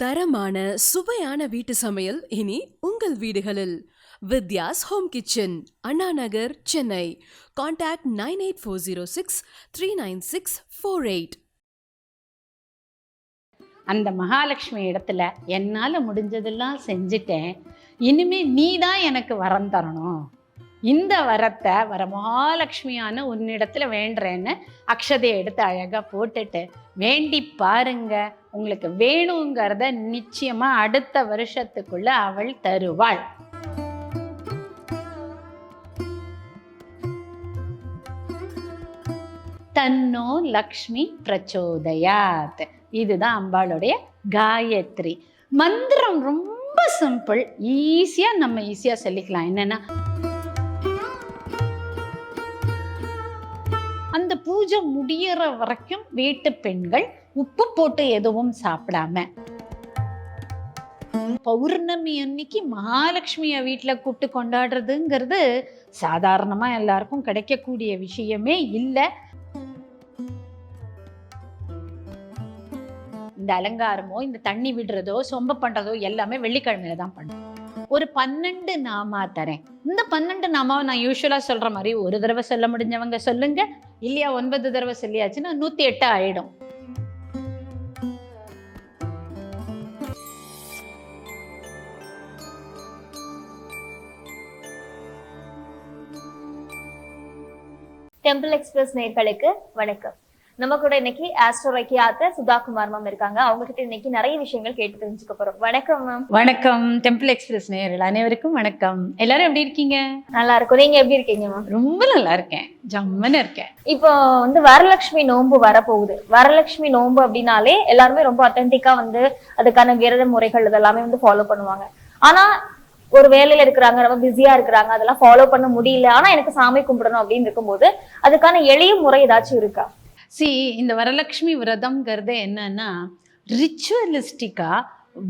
தரமான சுவையான வீட்டு சமையல் இனி உங்கள் வீடுகளில். Vidya's home kitchen Anna Nagar Chennai. Contact nine eight four zero six three nine six four eight அந்த மகாலட்சுமி இடத்துல என்னால் முடிஞ்சதெல்லாம் செஞ்சுட்டேன். இனிமே நீ தான் எனக்கு வரம் தரணும். இந்த வரத்தை வர மகாலட்சுமியான உன்னிடத்துல வேண்டுறேன்னு அக்ஷதையை எடுத்து அழகாக போட்டுட்டு வேண்டி பாருங்க உங்களுக்கு வேணுங்கிறத நிச்சயமா அடுத்த வருஷத்துக்குள்ள அவள் தருவாள். தன்னோ லக்ஷ்மி பிரச்சோதயாத். இதுதான் அம்பாளுடைய காயத்ரி. மந்திரம் ரொம்ப சிம்பிள் ஈஸியாக நம்ம ஈஸியாக சொல்லிக்கலாம். என்னன்னா அந்த பூஜை முடியற வரைக்கும் வீட்டு பெண்கள் உப்பு போட்டு எதுவும் சாப்பிடாம. பௌர்ணமி அன்னைக்கு மகாலட்சுமியை வீட்டில் கூப்பிட்டு கொண்டாடுறதுங்கிறது சாதாரணமாக எல்லாருக்கும் கிடைக்கக்கூடிய விஷயமே இல்லை. இந்த அலங்காரமோ இந்த தண்ணி விடுறதோ சொம்ப பண்றதோ எல்லாமே வெள்ளிக்கிழமையில தான் பண்ணும் ஒரு பன்னெண்டு நாமா தரேன். இந்த பன்னெண்டு நாமாவை நான் யூஸ்வலாக சொல்ற மாதிரி ஒரு தடவை சொல்ல முடிஞ்சவங்க சொல்லுங்க. இல்லையா ஒன்பது தடவை சொல்லியாச்சுன்னா நூத்தி எட்டு ஆயிடும். டெம்பிள் எக்ஸ்பிரஸ் நேர்களுக்கு வணக்கம். நம்ம கூட இன்னைக்கு ஆஸ்ட்ரோரைக்கி ஆத்தர் சுதா குமார் மேம் இருக்காங்க. அவங்க கிட்ட இன்னைக்கு நிறைய விஷயங்கள் கேட்டு தெரிஞ்சுக்க போறோம். வணக்கம் மேம் வணக்கம். டெம்பிள் எக்ஸ்பிரஸ் நேயர்கள் அனைவருக்கும் வணக்கம். எல்லாரும் எப்படி இருக்கீங்க? நல்லா இருக்கும் நீங்க எப்படி இருக்கீங்க மேம் ரொம்ப நல்லா இருக்கேன் ஜம்மன்னு இருக்கேன். இப்போ வந்து வரலட்சுமி நோன்பு வரப்போகுது. வரலட்சுமி நோன்பு அப்படின்னாலே எல்லாருமே ரொம்ப அத்தன்டிக்கா வந்து அதுக்கான விரத முறைகள் இதெல்லாமே வந்து ஃபாலோ பண்ணுவாங்க. ஆனா ஒரு வேலையில இருக்கிறாங்க ரொம்ப பிஸியா இருக்கிறாங்க அதெல்லாம் ஃபாலோ பண்ண முடியல. ஆனா எனக்கு சாமி கும்பிடணும் அப்படின்னு இருக்கும்போது அதுக்கான எளிய முறை ஏதாச்சும் இருக்கா? சி இந்த வரலட்சுமி விரதம்ங்கிறது என்னன்னா ரிச்சுவலிஸ்டிக்காக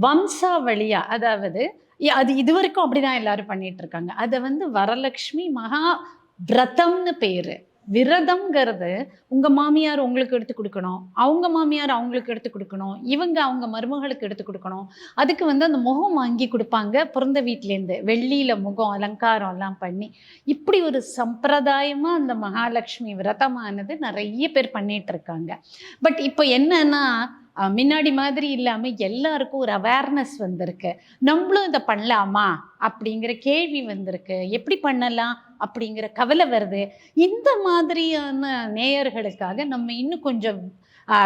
வம்சாவளியா அதாவது அது இது வரைக்கும் அப்படிதான் எல்லாரும் பண்ணிட்டு இருக்காங்க. அதை வந்து வரலட்சுமி மகா விரதம்னு பேரு. விரதம்ங்கிறது உங்கள் மாமியார் உங்களுக்கு எடுத்து கொடுக்கணும். அவங்க மாமியார் அவங்களுக்கு எடுத்து கொடுக்கணும். இவங்க அவங்க மருமகளுக்கு எடுத்து கொடுக்கணும். அதுக்கு வந்து அந்த முகம் வாங்கி கொடுப்பாங்க. பிறந்த வீட்டிலேருந்து வெள்ளியில் முகம் அலங்காரம் எல்லாம் பண்ணி. இப்படி ஒரு சம்பிரதாயமாக அந்த மகாலட்சுமி விரதமானது நிறைய பேர் பண்ணிகிட்டு இருக்காங்க. பட் இப்போ என்னன்னா முன்னாடி மாதிரி இல்லாமல் எல்லாருக்கும் ஒரு அவேர்னஸ் வந்திருக்கு. நம்மளும் இதை பண்ணலாமா? அப்படிங்கிற கேள்வி வந்திருக்கு. எப்படி பண்ணலாம்? அப்படிங்கிற கவலை வருது. இந்த மாதிரியான நேயர்களுக்காக நம்ம இன்னும் கொஞ்சம்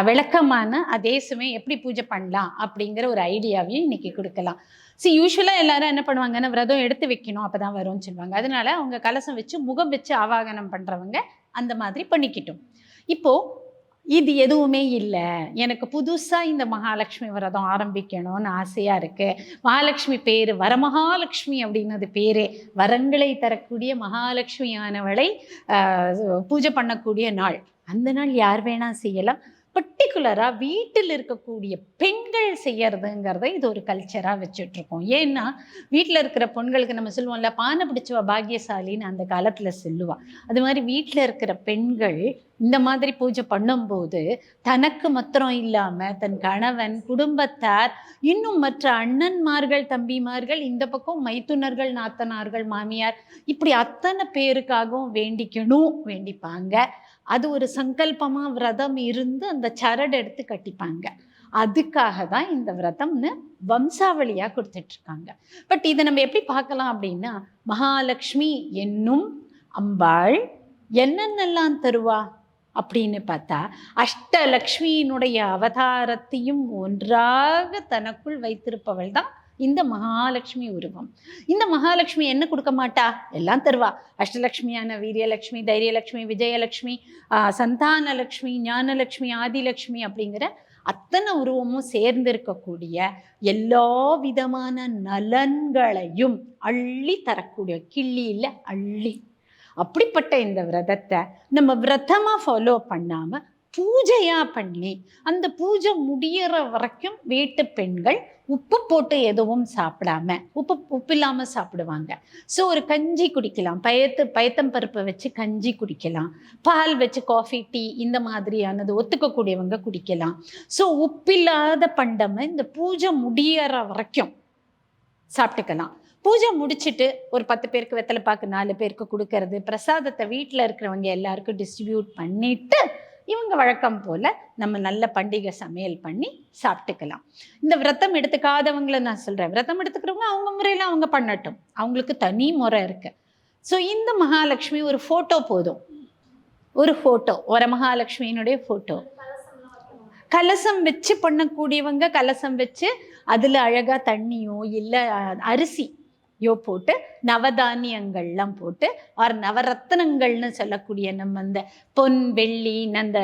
விளக்கமான அதே சமயம் எப்படி பூஜை பண்ணலாம்? அப்படிங்கிற ஒரு ஐடியாவையும் இன்னைக்கு கொடுக்கலாம். சி யூஸ்வலாக எல்லாரும் என்ன பண்ணுவாங்கன்னா விரதம் எடுத்து வைக்கணும். அப்போ தான் வரும்னு சொல்லுவாங்க. அதனால அவங்க கலசம் வச்சு முகம் வச்சு ஆவாகனம் பண்ணுறவங்க அந்த மாதிரி பண்ணிக்கிட்டும். இப்போது இது எதுவுமே இல்லை. எனக்கு புதுசாக இந்த மகாலட்சுமி விரதம் ஆரம்பிக்கணும்னு ஆசையாக இருக்கு. மகாலட்சுமி பேர் வரமகாலட்சுமி அப்படின்னது பேரே. வரங்களை தரக்கூடிய மகாலட்சுமியானவளை ஆஹ், பூஜை பண்ணக்கூடிய நாள். அந்த நாள் யார் வேணா செய்யலாம். பர்டிகுலராக வீட்டில் இருக்கக்கூடிய பெண்கள் செய்யறதுங்கிறத இது ஒரு கல்ச்சராக வச்சுட்ருக்கோம் ஏன்னா வீட்டில் இருக்கிற பெண்களுக்கு நம்ம சொல்லுவோம்ல பானை பிடிச்சவா பாக்கியசாலின்னு அந்த காலத்தில் சொல்லுவா. அது மாதிரி வீட்டில் இருக்கிற பெண்கள் இந்த மாதிரி பூஜை பண்ணும்போது தனக்கு மாத்திரம் இல்லாமல் தன் கணவன் குடும்பத்தார் இன்னும் மற்ற அண்ணன்மார்கள் தம்பிமார்கள் இந்த பக்கம் மைத்துனர்கள் நாத்தனார்கள் மாமியார் இப்படி அத்தனை பேருக்காகவும் வேண்டிக்கணும் வேண்டிப்பாங்க. அது ஒரு சங்கல்பமாக விரதம் இருந்து அந்த சரடு எடுத்து கட்டிப்பாங்க. அதுக்காக தான் இந்த விரதம்னு வம்சாவளியாக கொடுத்துட்ருக்காங்க. பட் இதை நம்ம எப்படி பார்க்கலாம் அப்படின்னா மகாலட்சுமி என்னும் அம்பாள் என்னென்னலாம் தருவா அப்படின்னு பார்த்தா அஷ்டலக்ஷ்மியினுடைய அவதாரத்தையும் ஒன்றாக தனக்குள் வைத்திருப்பவள் தான் இந்த மகாலட்சுமி உருவம். இந்த மகாலட்சுமி என்ன கொடுக்க மாட்டா? எல்லாம் தருவா. அஷ்டலக்ஷ்மியான வீரியலட்சுமி தைரியலக்ஷ்மி விஜயலக்ஷ்மி சந்தானலட்சுமி சந்தானலக்ஷ்மி ஞானலக்ஷ்மி ஆதிலக்ஷ்மி அப்படிங்கிற அத்தனை உருவமும் சேர்ந்து இருக்கக்கூடிய எல்லா விதமான நலன்களையும் அள்ளி தரக்கூடிய கிள்ளியில் அள்ளி. அப்படிப்பட்ட இந்த விரதத்தை நம்ம விரதமாக ஃபாலோ பண்ணாமல் பூஜையாக பண்ணி அந்த பூஜை முடியிற வரைக்கும் வீட்டு பெண்கள் உப்பு போட்டு எதுவும் சாப்பிடாம உப்பு உப்பு இல்லாமல் சாப்பிடுவாங்க. ஸோ ஒரு கஞ்சி குடிக்கலாம். பயத்து பயத்தம் பருப்பை வச்சு கஞ்சி குடிக்கலாம். பால் வச்சு காஃபி டீ இந்த மாதிரியானது ஒத்துக்கக்கூடியவங்க குடிக்கலாம். ஸோ உப்பில்லாத பண்டமை இந்த பூஜை முடியற வரைக்கும் சாப்பிட்டுக்கலாம். பூஜை முடிச்சுட்டு ஒரு பத்து பேருக்கு வெத்தலை பாக்கு நாலு பேருக்கு கொடுக்கறது பிரசாதத்தை வீட்டில் இருக்கிறவங்க எல்லாருக்கும் டிஸ்ட்ரிபியூட் பண்ணிட்டு இவங்க வழக்கம் போல் நம்ம நல்ல பண்டிகை சமையல் பண்ணி சாப்பிட்டுக்கலாம். இந்த விரதம் எடுத்துக்காதவங்கள நான் சொல்கிறேன் விரதம் எடுத்துக்கிறவங்க அவங்க முறையில் அவங்க பண்ணட்டும். அவங்களுக்கு தனி முறை இருக்கு. ஸோ இந்த மகாலட்சுமி ஒரு ஃபோட்டோ போதும். ஒரு ஃபோட்டோ ஒரு மகாலட்சுமியினுடைய ஃபோட்டோ கலசம் வச்சு பண்ணக்கூடியவங்க கலசம் வச்சு அதில் அழகாக தண்ணியோ இல்லை அரிசி யோ போட்டு நவதானியங்கள்லாம் போட்டு ஆர் நவரத்னங்கள்னு சொல்லக்கூடிய நம்ம அந்த பொன் வெள்ளி அந்த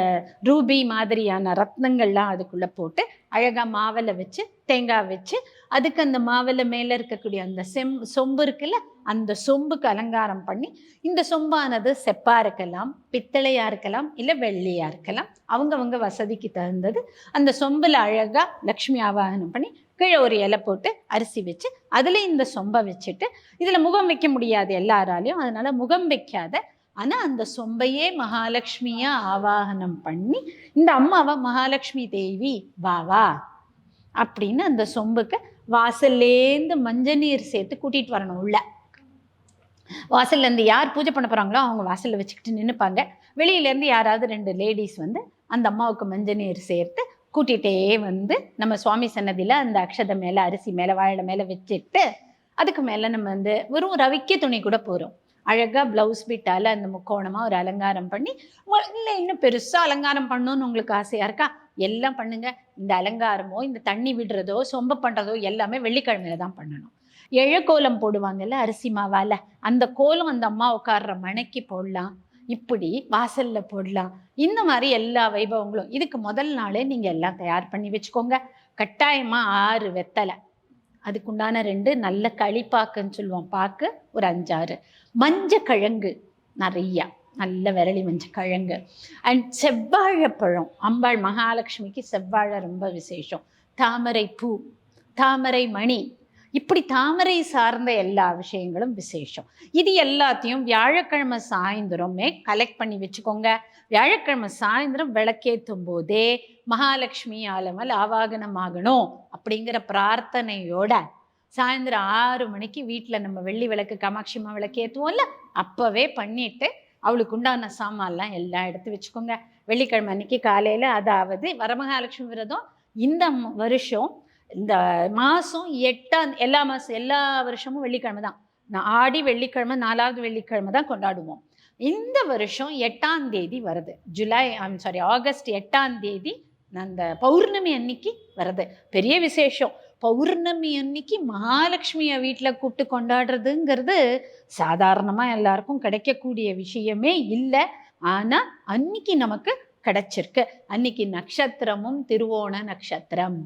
ரூபி மாதிரியான ரத்னங்கள்லாம் அதுக்குள்ளே போட்டு அழகாக மாவில் வச்சு தேங்காய் வச்சு அதுக்கு அந்த மாவில் மேலே இருக்கக்கூடிய அந்த செம் சொம்பு இருக்குல்ல அந்த சொம்புக்கு அலங்காரம் பண்ணி இந்த சொம்பானது செப்பாக இருக்கலாம் பித்தளையாக இருக்கலாம் இல்லை வெள்ளியாக இருக்கலாம் அவங்கவங்க வசதிக்கு தகுந்தது அந்த சொம்பில் அழகாக லக்ஷ்மி ஆவாகனம் பண்ணி கீழே ஒரு இலை போட்டு அரிசி வச்சு அதில் இந்த சொம்பை வச்சுட்டு இதில் முகம் வைக்க முடியாது எல்லாராலையும். அதனால் முகம் வைக்காத ஆனால் அந்த சொம்பையே மகாலட்சுமியாக ஆவாகனம் பண்ணி இந்த அம்மாவை மகாலட்சுமி தேவி வா வா அப்படின்னு அந்த சொம்புக்கு வாசல்லேருந்து மஞ்சள் நீர் சேர்த்து கூட்டிகிட்டு வரணும் உள்ள. வாசல்லேருந்து யார் பூஜை பண்ண போகிறாங்களோ அவங்க வாசலில் வச்சுக்கிட்டு நின்றுப்பாங்க வெளியிலேருந்து யாராவது ரெண்டு லேடிஸ் வந்து அந்த அம்மாவுக்கு மஞ்சள் நீர் சேர்த்து கூட்டிகிட்டே வந்து நம்ம சுவாமி சன்னதியில் அந்த அக்ஷத மேலே அரிசி மேலே வாழை மேலே வச்சுட்டு அதுக்கு மேலே நம்ம வந்து வெறும் ரவிக்க துணி கூட போகிறோம் அழகாக ப்ளவுஸ் பிட்டால் அந்த முக்கோணமாக ஒரு அலங்காரம் பண்ணி இல்லை இன்னும் பெருசாக அலங்காரம் பண்ணணும்னு உங்களுக்கு ஆசையாக இருக்கா? எல்லாம் பண்ணுங்கள் இந்த அலங்காரமோ இந்த தண்ணி விடுறதோ சொம்ப பண்ணுறதோ எல்லாமே வெள்ளிக்கிழமையில தான் பண்ணணும். எழக்கோலம் போடுவாங்கல்ல அரிசி மாவால் அந்த கோலம் அந்த அம்மா உட்கார்ற மனைக்கு போடலாம். இப்படி வாசல்ல போடலாம். இந்த மாதிரி எல்லா வைபவங்களும். இதுக்கு முதல் நாளே நீங்கள் எல்லாம் தயார் பண்ணி வச்சுக்கோங்க. கட்டாயமாக ஆறு வெத்தலை. அதுக்குண்டான ரெண்டு நல்ல களிப்பாக்குன்னு சொல்லுவோம். பாக்கு ஒரு அஞ்சாறு. மஞ்ச கிழங்கு நிறையா. நல்ல விரலி மஞ்ச கிழங்கு. அண்ட் செவ்வாழைப்பழம். அம்பாள் மகாலட்சுமிக்கு செவ்வாழை ரொம்ப விசேஷம். தாமரை பூ தாமரை மணி இப்படி தாமரை சார்ந்த எல்லா விஷயங்களும் விசேஷம். இது எல்லாத்தையும் வியாழக்கிழமை சாயந்தரமே கலெக்ட் பண்ணி வச்சுக்கோங்க. வியாழக்கிழமை சாயந்தரம் விளக்கேற்றும் போதே மகாலட்சுமி ஆலமல் ஆவாகனம் ஆகணும் அப்படிங்கிற பிரார்த்தனையோட சாயந்தரம் ஆறு மணிக்கு வீட்டில் நம்ம வெள்ளி விளக்கு காமாட்சி அம்மா விளக்கு ஏற்றுவோம்ல அப்போவே பண்ணிட்டு அவளுக்கு உண்டான சாமான்லாம் எல்லாம் எடுத்து வச்சுக்கோங்க. வெள்ளிக்கிழமை அன்னைக்கு காலையில் அதாவது வரமகாலட்சுமி விரதம் இந்த வருஷம் இந்த மாதம் எட்டாம் எல்லா மாதம் எல்லா வருஷமும் வெள்ளிக்கிழமை தான். நான் ஆடி வெள்ளிக்கிழமை நாலாவது வெள்ளிக்கிழமை தான் கொண்டாடுவோம். இந்த வருஷம் எட்டாம் தேதி வருது. ஜூலை ஐம் சாரி ஆகஸ்ட் எட்டாம் தேதி அந்த பௌர்ணமி அன்னைக்கு வருது. பெரிய விசேஷம். பௌர்ணமி அன்னைக்கு மகாலட்சுமியை வீட்டில் கூப்பிட்டு கொண்டாடுறதுங்கிறது சாதாரணமாக எல்லாருக்கும் கிடைக்கக்கூடிய விஷயமே இல்லை. ஆனால் அன்னைக்கு நமக்கு கிடைச்சிருக்கு. அன்னைக்கு நட்சத்திரமும் திருவோண நட்சத்திரம்.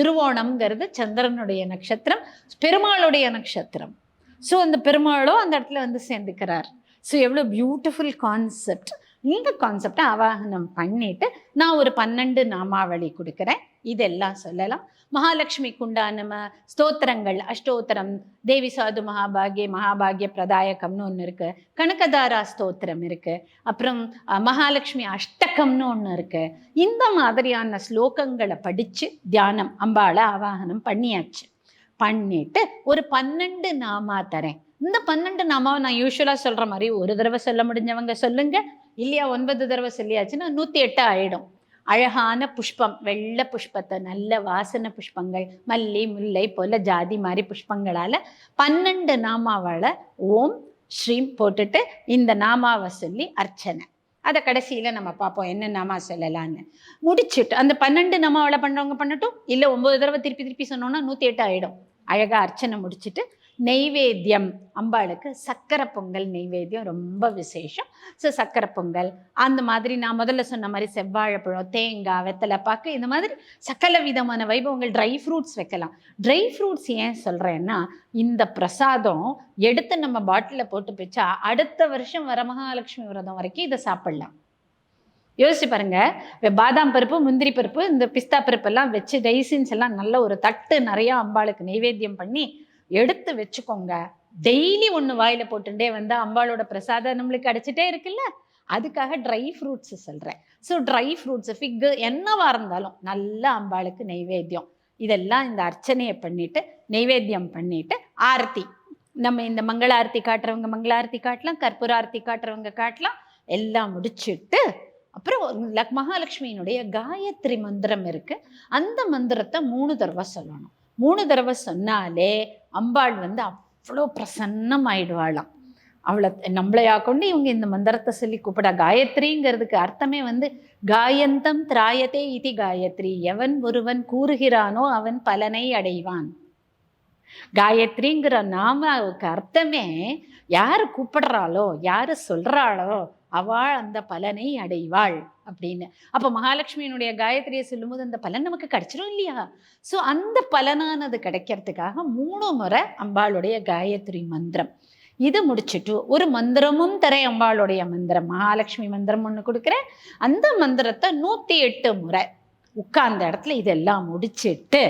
திருவோணம்ங்கிறது சந்திரனுடைய நட்சத்திரம் பெருமாளுடைய நட்சத்திரம். ஸோ அந்த பெருமாளும் அந்த இடத்துல வந்து சேர்ந்துக்கிறார். ஸோ எவ்வளோ பியூட்டிஃபுல் கான்செப்ட் இந்த கான்செப்டை அவாகனம் பண்ணிட்டு நான் ஒரு பன்னெண்டு நாமாவளி கொடுக்குறேன். இதெல்லாம் சொல்லலாம். மகாலட்சுமிக்குண்டா நம்ம ஸ்தோத்திரங்கள் அஷ்டோத்திரம் தேவி சாது மகாபாகிய மகாபாகிய பிரதாயகம்னு ஒன்று இருக்கு. கனகதாரா ஸ்தோத்திரம் இருக்கு. அப்புறம் மகாலட்சுமி அஷ்டகம்னு ஒன்று இருக்கு. இந்த மாதிரியான ஸ்லோகங்களை படித்து தியானம் அம்பாளை ஆவாகனம் பண்ணியாச்சு. பண்ணிட்டு ஒரு பன்னெண்டு நாமா தரேன். இந்த பன்னெண்டு நாமாவை நான் யூஸ்வலாக சொல்கிற மாதிரி ஒரு தடவை சொல்ல முடிஞ்சவங்க சொல்லுங்க. இல்லையா ஒன்பது தடவை சொல்லியாச்சுன்னா நூற்றி எட்டு ஆயிடும். அழகான புஷ்பம் வெள்ளை புஷ்பத்தை நல்ல வாசனை புஷ்பங்கள் மல்லி முல்லை போல ஜாதி மாதிரி புஷ்பங்களால் பன்னெண்டு நாமாவால் ஓம் ஸ்ரீம் போட்டுட்டு இந்த நாமாவை சொல்லி அர்ச்சனை. அதை கடைசியில் நம்ம பார்ப்போம் என்ன நாமா சொல்லலான்னு முடிச்சுட்டு அந்த பன்னெண்டு நாமாவளை பண்ணுறவங்க பண்ணட்டும் இல்லை ஒம்பது தடவை திருப்பி திருப்பி சொன்னோன்னா நூற்றி எட்டு ஆகிடும் அழகாக அர்ச்சனை முடிச்சுட்டு நெய்வேத்தியம். அம்பாளுக்கு சக்கரை பொங்கல் நெய்வேத்தியம் ரொம்ப விசேஷம். ஸோ சக்கரை பொங்கல் அந்த மாதிரி நான் முதல்ல சொன்ன மாதிரி செவ்வாழைப்பழம் தேங்காய் வெத்தலை பாக்கு இந்த மாதிரி சக்கல விதமான வைபவங்கள் ட்ரை ஃப்ரூட்ஸ் வைக்கலாம். ட்ரை ஃப்ரூட்ஸ் ஏன் சொல்கிறேன்னா இந்த பிரசாதம் எடுத்து நம்ம பாட்டிலில் போட்டு வச்சா அடுத்த வருஷம் வரமகாலட்சுமி விரதம் வரைக்கும் இதை சாப்பிடலாம். யோசிச்சு பாருங்க பாதாம் பருப்பு முந்திரி பருப்பு இந்த பிஸ்தா பருப்பு எல்லாம் வச்சு டைசின்ஸ் எல்லாம் நல்ல ஒரு தட்டு நிறைய அம்பாளுக்கு நைவேத்தியம் பண்ணி எடுத்து வச்சுக்கோங்க. டெய்லி ஒன்று வாயில போட்டுட்டே வந்து அம்பாளோட பிரசாதம் நம்மளுக்கு கிடைச்சிட்டே இருக்குல்ல? அதுக்காக ட்ரை ஃப்ரூட்ஸ் சொல்கிறேன் ஸோ ட்ரை ஃப்ரூட்ஸ் ஃபிக்கு என்னவாக இருந்தாலும் நல்ல அம்பாளுக்கு நைவேத்தியம். இதெல்லாம் இந்த அர்ச்சனையை பண்ணிட்டு நைவேத்தியம் பண்ணிட்டு ஆரத்தி. நம்ம இந்த மங்கள ஆரத்தி காட்டுறவங்க மங்கள ஆரத்தி காட்டலாம் கற்பூர ஆரத்தி காட்டுறவங்க காட்டலாம். எல்லாம் முடிச்சுட்டு அப்புறம் லக் மகாலட்சுமியினுடைய காயத்ரி மந்திரம் இருக்குது அந்த மந்திரத்தை மூணு தடவை சொல்லணும். மூணு தடவை சொன்னாலே அம்பாள் வந்து அவ்வளோ பிரசன்னம் ஆயிடுவாளாம் அவளை நம்மளையா கொண்டு இவங்க இந்த மந்திரத்தை சொல்லி கூப்பிடா. காயத்ரிங்கிறதுக்கு அர்த்தமே வந்து காயந்தம் திராயத்தே இதி காயத்ரி. எவன் ஒருவன் கூறுகிறானோ அவன் பலனை அடைவான். காயத்ரிங்கிற நாமாவுக்கு அர்த்தமே யார் கூப்பிடுறாளோ யார் சொல்கிறாளோ அவள் அந்த பலனை அடைவாள் அப்படின்னு. அப்போ மகாலட்சுமியினுடைய காயத்ரியை சொல்லும்போது அந்த பலன் நமக்கு கிடைச்சிடும் இல்லையா? ஸோ அந்த பலனானது கிடைக்கிறதுக்காக மூணு முறை அம்பாளுடைய காயத்ரி மந்திரம். இது முடிச்சுட்டு ஒரு மந்திரமும் தரேன் அம்பாளுடைய மந்திரம். மகாலட்சுமி மந்திரம் ஒன்று கொடுக்குறேன். அந்த மந்திரத்தை நூற்றி எட்டு முறை உட்கார்ந்த இடத்துல இதெல்லாம் முடிச்சிட்டு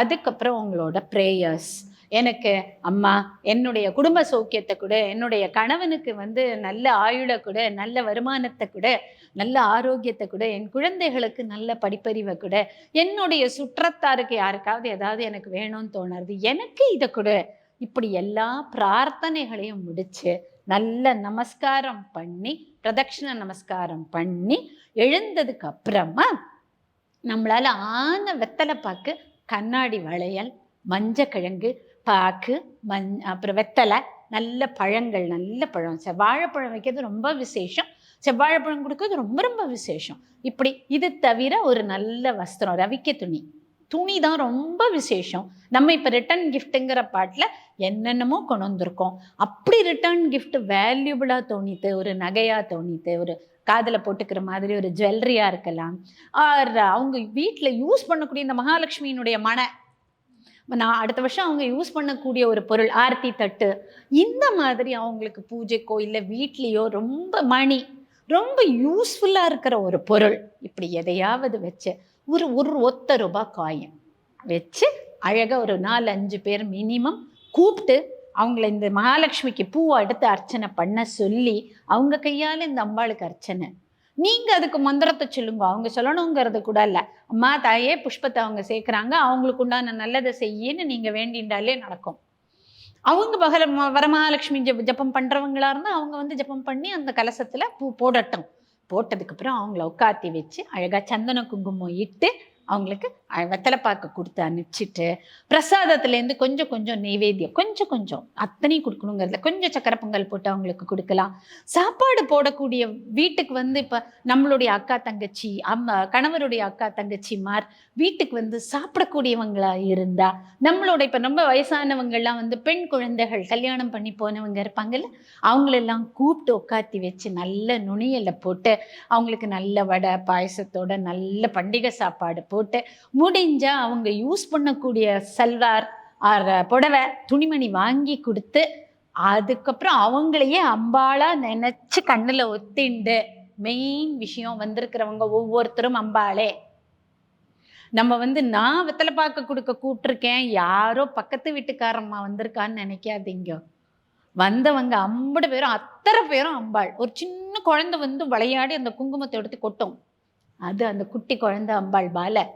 அதுக்கப்புறம் உங்களோட ப்ரேயர்ஸ் எனக்கு அம்மா என்னுடைய குடும்ப சௌக்கியத்தை கூட என்னுடைய கணவனுக்கு வந்து நல்ல ஆயுளை கூட நல்ல வருமானத்தை கூட நல்ல ஆரோக்கியத்தை கூட என் குழந்தைகளுக்கு நல்ல படிப்பறிவை கூட என்னுடைய சுற்றத்தாருக்கு யாருக்காவது ஏதாவது எனக்கு வேணும்னு தோணுறது எனக்கு இதை கூட. இப்படி எல்லா பிரார்த்தனைகளையும் முடிச்சு நல்ல நமஸ்காரம் பண்ணி பிரதட்சிண நமஸ்காரம் பண்ணி எழுந்ததுக்கு அப்புறமா நம்மளால ஆன வெத்தலை பாக்கு கண்ணாடி வளையல் மஞ்சக்கிழங்கு பாக்கு மஞ் அப்புறம் வெத்தலை நல்ல பழங்கள் நல்ல பழம். செவ்வாழைப்பழம் வைக்கிறது ரொம்ப விசேஷம். செவ்வாழைப்பழம் கொடுக்கறது ரொம்ப ரொம்ப விசேஷம். இப்படி இது தவிர ஒரு நல்ல வஸ்திரம் ரவிக்க துணி. துணி தான் ரொம்ப விசேஷம். நம்ம இப்போ ரிட்டர்ன் கிஃப்ட்டுங்கிற பாட்டில் என்னென்னமோ கொண்டு வந்திருக்கோம். அப்படி ரிட்டர்ன் கிஃப்ட் வேல்யூபிளாக தோணித்து ஒரு நகையாக தோணித்து ஒரு காதில் போட்டுக்கிற மாதிரி ஒரு ஜுவல்லரியாக இருக்கலாம். ஆர் அவங்க வீட்டில் யூஸ் பண்ணக்கூடிய இந்த மகாலட்சுமியினுடைய மனை நான் அடுத்த வருஷம் அவங்க யூஸ் பண்ணக்கூடிய ஒரு பொருள் ஆர்த்தி தட்டு. இந்த மாதிரி அவங்களுக்கு பூஜைக்கோ இல்லை வீட்லேயோ ரொம்ப மணி ரொம்ப யூஸ்ஃபுல்லாக இருக்கிற ஒரு பொருள். இப்படி எதையாவது வச்சு ஒரு ஒரு ஒத்த ரூபாய் காயின் வச்சு அழகாக ஒரு நாலு அஞ்சு பேர் மினிமம் கூப்பிட்டு அவங்கள இந்த மகாலட்சுமிக்கு பூவை எடுத்து அர்ச்சனை பண்ண சொல்லி அவங்க கையால் இந்த அம்பாளுக்கு அர்ச்சனை. நீங்கள் அதுக்கு மந்திரத்தை சொல்லுங்க. அவங்க சொல்லணுங்கிறது கூட இல்லை. அம்மா தாயே புஷ்பத்தை அவங்க சேர்க்குறாங்க. அவங்களுக்கு உண்டான நல்லதை செய்யின்னு நீங்கள் வேண்டிண்டாலே நடக்கும். அவங்க பகல ம- வரமகாலட்சுமி ஜெப ஜப்பம் பண்றவங்களா இருந்தால் அவங்க வந்து ஜெபம் பண்ணி அந்த கலசத்தில் பூ போடட்டும். போட்டதுக்கு அப்புறம் அவங்கள உட்காத்தி வச்சு அழகாக சந்தன குங்குமம் இட்டு அவங்களுக்கு வெத்தலைப்பாக்கு கொடுத்து அனுப்பிச்சிட்டு பிரசாதத்துலேருந்து கொஞ்சம் கொஞ்சம் நெய்வேத்தியம் கொஞ்சம் கொஞ்சம் அத்தனையும் கொடுக்கணுங்கிறதுல கொஞ்சம் சக்கரை பொங்கல் போட்டு அவங்களுக்கு கொடுக்கலாம். சாப்பாடு போடக்கூடிய வீட்டுக்கு வந்து இப்போ நம்மளுடைய அக்கா தங்கச்சி அம்மா கணவருடைய அக்கா தங்கச்சிமார் வீட்டுக்கு வந்து சாப்பிடக்கூடியவங்களாக இருந்தா நம்மளோட இப்போ ரொம்ப வயசானவங்கள்லாம் வந்து பெண் குழந்தைகள் கல்யாணம் பண்ணி போனவங்க இருப்பாங்கல்ல அவங்களெல்லாம் கூப்பிட்டு உட்காத்தி வச்சு நல்ல நுனியில் போட்டு அவங்களுக்கு நல்ல வடை பாயசத்தோட நல்ல பண்டிகை சாப்பாடு போட்டு முடிஞ்சால் அவங்க யூஸ் பண்ணக்கூடிய சல்வார் ஆர் புடவை துணிமணி வாங்கி கொடுத்து அதுக்கப்புறம் அவங்களையே அம்பாளாக நினச்சி கண்ணுல ஒத்திண்டு மெயின் விஷயம் வந்திருக்கிறவங்க ஒவ்வொருத்தரும் அம்பாளே. நம்ம வந்து நான் வெத்தலை பார்க்க கொடுக்க கூப்பிட்ருக்கேன் யாரோ பக்கத்து வீட்டுக்காரம்மா வந்திருக்கான்னு நினைக்காதீங்க. வந்தவங்க ஐம்பது பேரும் அத்தனை பேரும் அம்பாள். ஒரு சின்ன குழந்தை வந்து விளையாடி அந்த குங்குமத்தை எடுத்து கொட்டும். அது அந்த குட்டி குழந்தை அம்பாள் பால.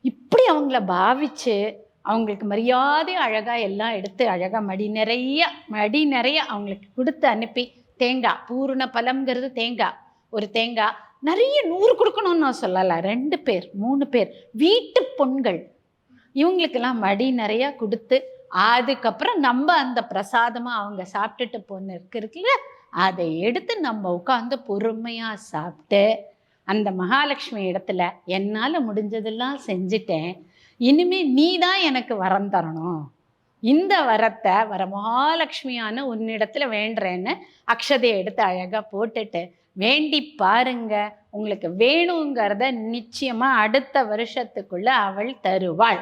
இப்படி அவங்கள பாவிச்சு அவங்களுக்கு மரியாதை அழகாக எல்லாம் எடுத்து அழகாக மடி நிறைய மடி நிறைய அவங்களுக்கு கொடுத்து அனுப்பி. தேங்காய் பூரண பழம்ங்கிறது தேங்காய். ஒரு தேங்காய். நிறைய நூறு கொடுக்கணும்னு நான் சொல்லலை. ரெண்டு பேர் மூணு பேர். வீட்டு பொண்கள். இவங்களுக்கெல்லாம் மடி நிறையா கொடுத்து அதுக்கப்புறம் நம்ம அந்த பிரசாதமாக அவங்க சாப்பிட்டுட்டு போன இருக்குல்ல அதை எடுத்து நம்ம உட்காந்து பொறுமையாக சாப்பிட்டு அந்த மகாலட்சுமி இடத்துல என்னால முடிஞ்சதெல்லாம் செஞ்சுட்டேன். இனிமே நீ தான் எனக்கு வரம் தரணும். இந்த வரத்தை வர மகாலட்சுமியான உன்னிடத்துல வேண்டுறேன்னு அக்ஷதையை எடுத்து அழகா போட்டுட்டு வேண்டி பாருங்க உங்களுக்கு வேணுங்கிறத நிச்சயமா அடுத்த வருஷத்துக்குள்ள அவள் தருவாள்.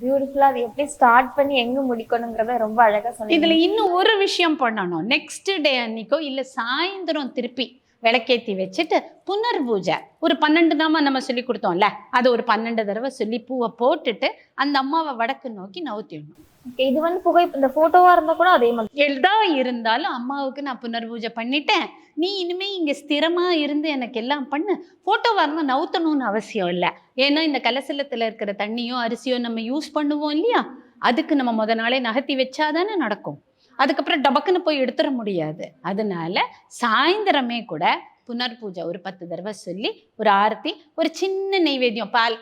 பியூட்டிஃபுல்லா அது எப்படி ஸ்டார்ட் பண்ணி எங்க முடிக்கணுங்கிறத ரொம்ப அழகா சொன்னீங்க. இதுல இன்னும் ஒரு விஷயம் பண்ணணும். நெக்ஸ்ட் டே அன்னைக்கோ இல்ல சாயந்தரம் திருப்பி விளக்கேத்தி வச்சுட்டு புனர் பூஜை ஒரு பன்னெண்டு நாம நம்ம சொல்லி கொடுத்தோம்ல அது ஒரு பன்னெண்டு தடவை சொல்லி பூவை போட்டுட்டு அந்த அம்மாவை வடக்கு நோக்கி நவுத்திடணும் இது வந்து புகை இந்த போட்டோவா இருந்தா கூட அதே மாதிரி. எதா இருந்தாலும் அம்மாவுக்கு நான் புனர்பூஜை பண்ணிட்டேன். நீ இனிமே இங்க ஸ்திரமா இருந்து எனக்கு எல்லாம் பண்ணு. போட்டோ வரணும் நவுத்தணும்னு அவசியம் இல்லை. ஏன்னா இந்த கலசலத்துல இருக்கிற தண்ணியோ அரிசியோ நம்ம யூஸ் பண்ணுவோம் இல்லையா? அதுக்கு நம்ம முத நாளே நகர்த்தி வச்சாதானே நடக்கும். அதுக்கப்புறம் டபக்குன்னு போய் எடுத்துட முடியாது. அதனால சாயந்தரமே கூட புனர்பூஜை ஒரு பத்து தடவை சொல்லி ஒரு ஆரத்தி ஒரு சின்ன நெய்வேத்தியம் பால்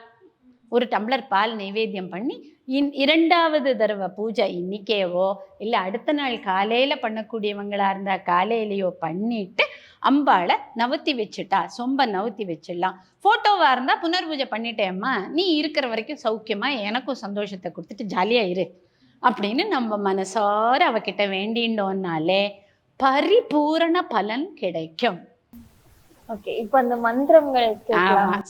ஒரு டம்ளர் பால் நெய்வேத்தியம் பண்ணி இன் இரண்டாவது தடவை பூஜை இன்னிக்கேவோ இல்லை அடுத்த நாள் காலையில் பண்ணக்கூடியவங்களாக இருந்தால் காலையிலையோ பண்ணிட்டு அம்பாளை நவுத்தி வச்சுட்டா சொம்ப நவுத்தி வச்சிடலாம். ஃபோட்டோவாக இருந்தால் புனர்பூஜை பண்ணிட்டேம்மா நீ இருக்கிற வரைக்கும் சௌக்கியமாக எனக்கும் சந்தோஷத்தை கொடுத்துட்டு ஜாலியாக இரு. அப்படின்னு நம்ம மனசார அவகிட்ட வேண்டிண்டோம்னாலே பரிபூரண பலன் கிடைக்கும். ஓகே இப்போ அந்த மந்திரங்கள்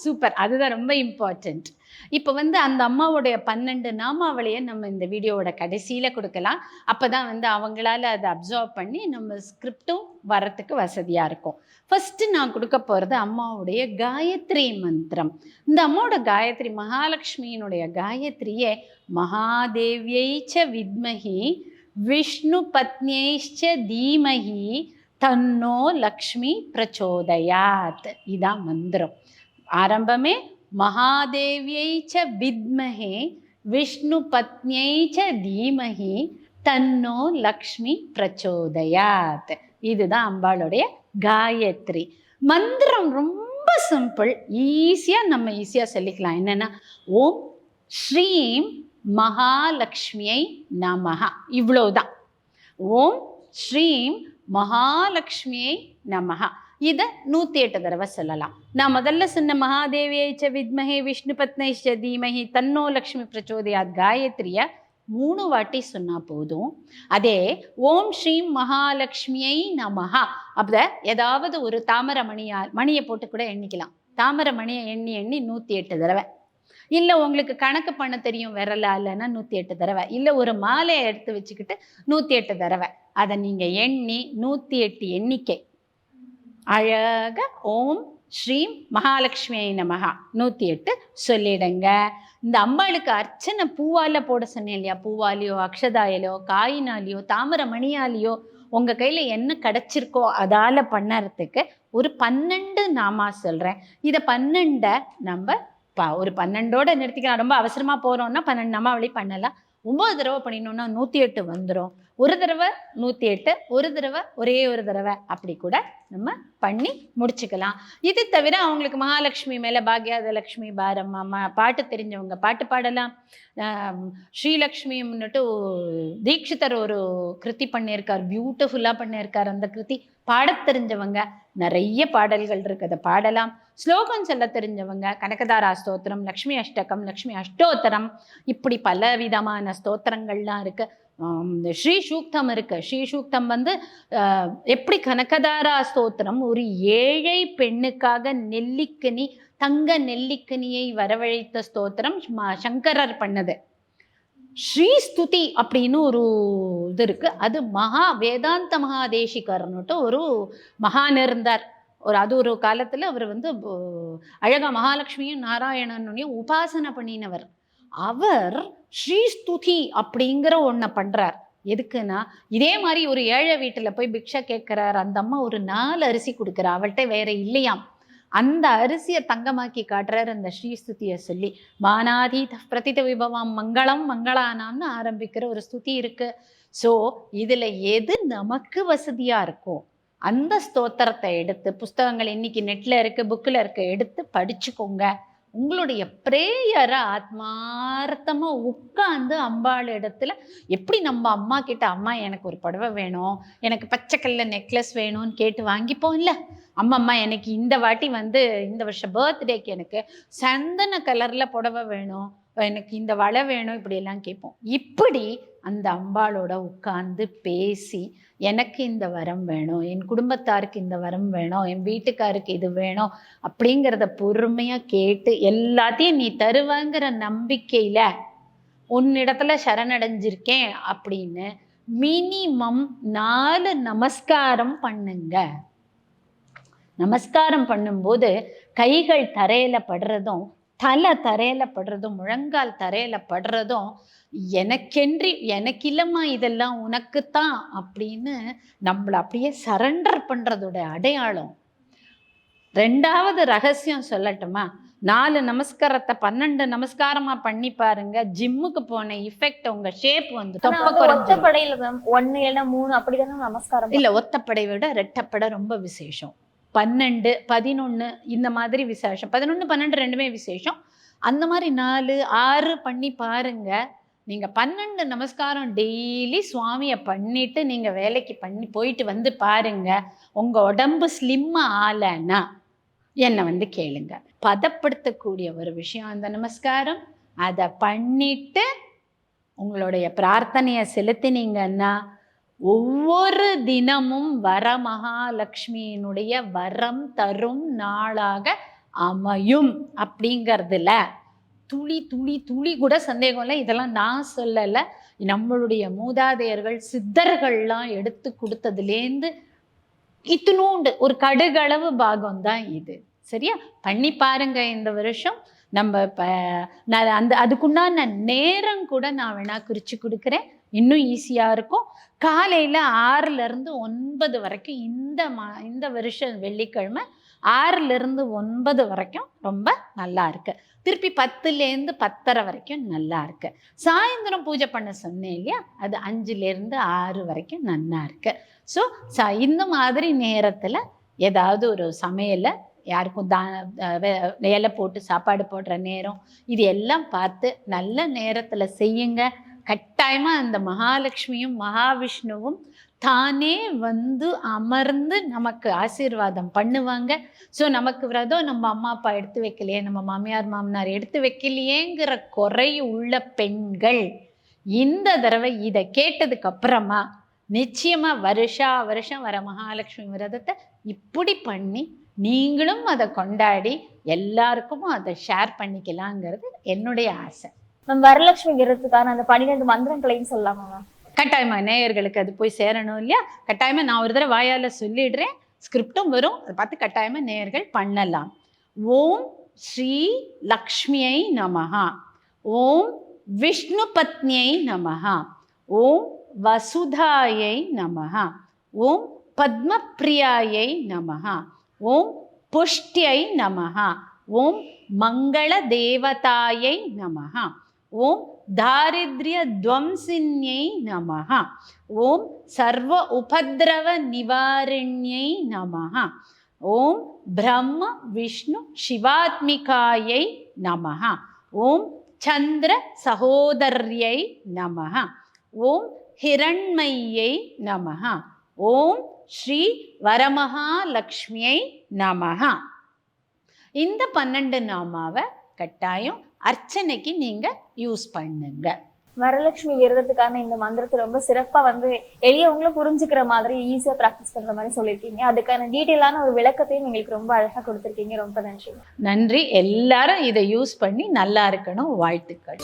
சூப்பர் அதுதான் ரொம்ப இம்பார்ட்டண்ட் இப்போ வந்து அந்த அம்மாவுடைய பன்னெண்டு நாமாவளியை நம்ம இந்த வீடியோவோட கடைசியில் கொடுக்கலாம். அப்போ தான் வந்து அவங்களால அதை அப்சர்வ் பண்ணி நம்ம ஸ்கிரிப்டும் வரத்துக்கு வசதியாக இருக்கும். ஃபஸ்ட்டு நான் கொடுக்க போகிறது அம்மாவுடைய காயத்ரி மந்திரம். இந்த அம்மாவோட காயத்ரி மகாலட்சுமியினுடைய காயத்ரியே மகாதேவியைச்ச வித்மகி விஷ்ணு பத்னியைச்ச தீமகி தன்னோ லக்ஷ்மி பிரச்சோதயாத். இதான் மந்திரம். ஆரம்பமே மகாதேவியை ச வித்மஹே விஷ்ணு பத்னியை ச தீமஹி தன்னோ லக்ஷ்மி பிரச்சோதயாத். இதுதான் அம்பாளுடைய காயத்ரி. மந்திரம் ரொம்ப சிம்பிள் ஈஸியாக நம்ம ஈஸியாக சொல்லிக்கலாம். என்னென்னா ஓம் ஸ்ரீம் மகாலக்ஷ்மியை நமஹா. இவ்வளவுதான். ஓம் ஸ்ரீம் மகாலட்சுமியை நமஹா. இதை நூற்றி எட்டு தடவை சொல்லலாம். நான் முதல்ல சொன்ன மகாதேவியை ச வித்மஹே விஷ்ணு பத்னைச்ச தீமஹி தன்னோ லக்ஷ்மி பிரச்சோதயாத் காயத்ரியை மூணு வாட்டி சொன்னால் போதும். அதே ஓம் ஸ்ரீம் மகாலட்சுமியை நமஹா. அப்ப ஏதாவது ஒரு தாமரை மணியா மணியை போட்டு கூட எண்ணிக்கலாம். தாமரை மணியை எண்ணி எண்ணி நூற்றி எட்டு தடவை. இல்லை உங்களுக்கு கணக்கு பண்ண தெரியும் விரலா இல்லைன்னா நூற்றி எட்டு தடவை. இல்லை ஒரு மாலையை எடுத்து வச்சுக்கிட்டு நூற்றி எட்டு தடவை. அதை நீங்கள் எண்ணி நூற்றி எட்டு எண்ணிக்கை. அழக ஓம் ஸ்ரீம் மகாலட்சுமி நமகா நூற்றி எட்டு சொல்லிடுங்க. இந்த அம்பாளுக்கு அர்ச்சனை பூவால போட சொன்னேன் இல்லையா? பூவாலியோ அக்ஷதாயிலோ காயினாலேயோ தாமரை மணியாலேயோ உங்கள் கையில் என்ன கிடச்சிருக்கோ அதால் பண்ணறதுக்கு ஒரு பன்னெண்டு நாமா சொல்கிறேன் இதை பன்னெண்டை நம்ம ஒரு பன்னெண்டோட நிறுத்திக்கலாம். ரொம்ப அவசரமாக போகிறோம்னா பன்னெண்டு நாமாவளி பண்ணலாம். ஒம்பது தடவை பண்ணினோம்னா நூற்றி எட்டு வந்துடும் ஒரு தடவை நூற்றி எட்டு ஒரு தடவை ஒரே ஒரு தடவை. அப்படி கூட நம்ம பண்ணி முடிச்சுக்கலாம். இது தவிர அவங்களுக்கு மகாலட்சுமி மேலே பாக்யாத லக்ஷ்மி பாரம் பாட்டு தெரிஞ்சவங்க பாட்டு பாடலாம். ஸ்ரீலக்ஷ்மி முன்னிட்டு தீட்சிதர் ஒரு கிருதி பண்ணியிருக்கார். பியூட்டிஃபுல்லாக பண்ணியிருக்கார் அந்த கிருதி. பாடத் தெரிஞ்சவங்க நிறைய பாடல்கள் இருக்குது அதை பாடலாம். ஸ்லோகம் சொல்ல தெரிஞ்சவங்க கனகதாரா ஸ்தோத்திரம் லக்ஷ்மி அஷ்டகம் லக்ஷ்மி அஷ்டோத்தரம் இப்படி பல விதமான ஸ்தோத்திரங்கள்லாம் இருக்கு. ஸ்ரீ சூக்தம் இருக்கு. ஸ்ரீ சூக்தம் வந்து எப்படி கனகதாரா ஸ்தோத்திரம் ஒரு ஏழை பெண்ணுக்காக நெல்லிக்கனி தங்க நெல்லிக்கனியை வரவழைத்த ஸ்தோத்திரம் சங்கரர் பண்ணது. ஸ்ரீஸ்துதி அப்படின்னு ஒரு இது இருக்குது அது மகா வேதாந்த மகாதேசிகர்னுட்டு ஒரு மகான் இருந்தார். ஒரு அது ஒரு காலத்தில் அவர் வந்து அழகா மகாலட்சுமியும் நாராயணனையும் உபாசனை பண்ணினவர். அவர் ஸ்ரீஸ்துதி அப்படிங்கிற ஒன்றை பண்ணுறார் எதுக்குன்னா இதே மாதிரி ஒரு ஏழை வீட்டில் போய் பிக்ஷை கேட்குறார். அந்த அம்மா ஒரு நாலு அரிசி கொடுக்குறா. அவள்கிட்ட வேற இல்லையாம். அந்த அரிசியை தங்கமாக்கி காட்டுறார் அந்த ஸ்ரீஸ்துதியை சொல்லி. மானாதீத பிரதித விபவம் மங்களம் மங்களானாம்னு ஆரம்பிக்கிற ஒரு ஸ்துதி இருக்கு. ஸோ இதில் எது நமக்கு வசதியாக இருக்கோ அந்த ஸ்தோத்திரத்தை எடுத்து புஸ்தகங்கள் இன்னைக்கு நெட்டில் இருக்குது புக்கில் இருக்க எடுத்து படிச்சுக்கோங்க. உங்களுடைய பிரேயரை ஆத்மார்த்தமாக உட்காந்து அம்பாள் இடத்துல எப்படி நம்ம அம்மா கிட்ட அம்மா எனக்கு ஒரு புடவை வேணும் எனக்கு பச்சைக்கல்ல நெக்லஸ் வேணும்னு கேட்டு வாங்கிப்போம் இல்லை அம்மா அம்மா எனக்கு இந்த வாட்டி வந்து இந்த வருஷம் பர்த்டேக்கு எனக்கு சந்தன கலரில் புடவை வேணும் எனக்கு இந்த வலை வேணும் இப்படியெல்லாம் கேட்போம். இப்படி அந்த அம்பாளோட உட்கார்ந்து பேசி எனக்கு இந்த வரம் வேணும் என் குடும்பத்தாருக்கு இந்த வரம் வேணும் என் வீட்டுக்காருக்கு இது வேணும் அப்படிங்கிறத பொறுமையாக கேட்டு எல்லாத்தையும் நீ தருவங்கிற நம்பிக்கையில் உன்னிடத்துல சரணடைஞ்சிருக்கேன் அப்படின்னு மினிமம் நாலு நமஸ்காரம் பண்ணுங்க. நமஸ்காரம் பண்ணும்போது கைகள் தரையில படுறதும் தலை தரையில படுறதும் முழங்கால் தரையில படுறதும் எனக்கென்றி எனக்கு இல்லம்மா இதெல்லாம் உனக்குத்தான் அப்படின்னு நம்மளை அப்படியே சரண்டர் பண்றதோட அடையாளம். ரெண்டாவது ரகசியம் சொல்லட்டுமா? நாலு நமஸ்காரத்தை பன்னெண்டு நமஸ்காரமா பண்ணி பாருங்க. ஜிம்முக்கு போன இஃபெக்ட் உங்க ஷேப் வந்து ஒத்தப்படையில ஒன்னு இல்லைன்னா மூணு அப்படிதானே நமஸ்காரம் இல்ல ஒத்தப்படை விட ரெட்டப்படை ரொம்ப விசேஷம். பன்னெண்டு பதினொன்று இந்த மாதிரி விசேஷம். பதினொன்று பன்னெண்டு ரெண்டுமே விசேஷம். அந்த மாதிரி நாலு ஆறு பண்ணி பாருங்க. நீங்கள் பன்னெண்டு நமஸ்காரம் டெய்லி சுவாமியை பண்ணிட்டு நீங்கள் வேலைக்கு பண்ணி போயிட்டு வந்து பாருங்க. உங்கள் உடம்பு ஸ்லிம்மாக ஆலைன்னா என்னை வந்து கேளுங்க. பதப்படுத்தக்கூடிய ஒரு விஷயம் அந்த நமஸ்காரம். அதை பண்ணிட்டு உங்களுடைய பிரார்த்தனையை செலுத்தினீங்கன்னா ஒவ்வொரு தினமும் வரமகாலட்சுமியினுடைய வரம் தரும் நாளாக அமையும் அப்படிங்கிறதுல. துளி துளி துளி கூட சந்தேகம் இல்லை. இதெல்லாம் நான் சொல்லலை. நம்மளுடைய மூதாதையர்கள் சித்தர்கள்லாம் எடுத்து கொடுத்ததுலேருந்து இத்தினூண்டு ஒரு கடுகளவு பாகம் தான் இது. சரியா? பண்ணி பாருங்க இந்த வருஷம். நம்ம இப்போ நான் அந்த அதுக்குண்டான நேரம் கூட நான் வேணா குறித்து கொடுக்குறேன். இன்னும் ஈஸியாக இருக்கும். காலையில் ஆறுலேருந்து ஒன்பது வரைக்கும் இந்த மா இந்த வருஷம் வெள்ளிக்கிழமை ஆறுலேருந்து ஒன்பது வரைக்கும் ரொம்ப நல்லா இருக்கு. திருப்பி பத்துலேருந்து பத்தரை வரைக்கும் நல்லா இருக்கு. சாயந்தரம் பூஜை பண்ண சொன்னேன் இல்லையா? அது அஞ்சுலேருந்து ஆறு வரைக்கும் நல்லா இருக்கு. ஸோ ச இந்த மாதிரி நேரத்தில் ஏதாவது ஒரு சமையலை யாருக்கும் தா வே- இலை போட்டு சாப்பாடு போடுற நேரம் இது எல்லாம் பார்த்து நல்ல நேரத்தில் செய்யுங்க. கட்டாயமாக அந்த மகாலட்சுமியும் மகாவிஷ்ணுவும் தானே வந்து அமர்ந்து நமக்கு ஆசீர்வாதம் பண்ணுவாங்க. ஸோ நமக்கு விரதம் நம்ம அம்மா அப்பா எடுத்து வைக்கலையே நம்ம மாமியார் மாமனார் எடுத்து வைக்கலையேங்கிற குறை உள்ள பெண்கள் இந்த தடவை இதை கேட்டதுக்கு அப்புறமா நிச்சயமாக வருஷா வருஷம் வர மகாலட்சுமி விரதத்தை இப்படி பண்ணி நீங்களும் அதை கொண்டாடி எல்லாருக்கும் அதை ஷேர் பண்ணிக்கலாங்கிறது என்னுடைய ஆசை. மேம் வரலட்சுமி விரதத்துக்கான அந்த பன்னிரெண்டு மந்திரங்களையும் சொல்லலாமா மேம் கட்டாயமா நேயர்களுக்கு அது போய் சேரணும் இல்லையா? கட்டாயமா நான் ஒரு தடவை வாயால சொல்லிடுறேன். ஸ்கிரிப்டும் வரும். அதை பார்த்து கட்டாயமா நேயர்கள் பண்ணலாம். ஓம் ஸ்ரீ லக்ஷ்மியை நமஹா. ஓம் விஷ்ணு பத்னியை நமஹா. ஓம் வசுதாயை நமஹா. ஓம் பத்மப்ரியாயை நமஹா. ஓம் புஷ்டியை நமஹா. ஓம் மங்கள தேவதாயை நமஹா. ஓம் தாரித்ய துவம்சின்யை நமஹ. ஓம் சர்வ உபதிரவ நிவாரண்யை நமஹ. ஓம் பிரம்ம விஷ்ணு சிவாத்மிகாயை நமஹ. ஓம் சந்திர சகோதரியை நமஹ. ஓம் ஹிரண்மையை நமஹ. ஓம் ஸ்ரீ வரமகாலக்ஷ்மியை நமஹ. இந்த பன்னெண்டு நாமாவை கட்டாயம் அர்ச்சனைக்கு நீங்க யூஸ் பண்ணுங்க. வரலட்சுமி விரதத்துக்கான இந்த மந்திரத்தை ரொம்ப சிறப்பா வந்து எளியவங்களும் புரிஞ்சுக்கிற மாதிரி ஈஸியா பிராக்டிஸ் பண்ற மாதிரி சொல்லியிருக்கீங்க. அதுக்கான டீட்டெயிலான ஒரு விளக்கத்தையும் எங்களுக்கு ரொம்ப அழகா கொடுத்திருக்கீங்க. ரொம்ப நன்றி. நன்றி. எல்லாரும் இதை யூஸ் பண்ணி நல்லா இருக்கணும். வாழ்த்துக்கள்.